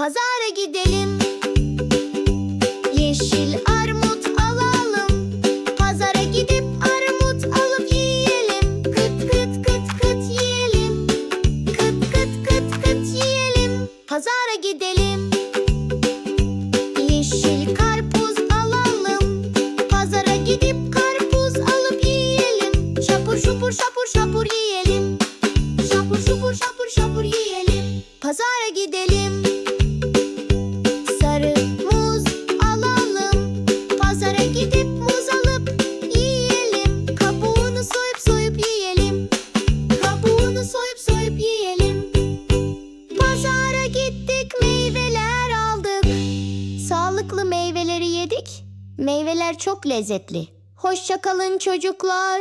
Pazara gidelim. Yeşil armut alalım. Pazara gidip armut alıp yiyelim. Kıt kıt kıt kıt yiyelim. Kıt kıt kıt kıt yiyelim. Pazara gidelim. Yeşil gittik meyveler aldık. Sağlıklı meyveleri yedik. Meyveler çok lezzetli. Hoşça kalın çocuklar.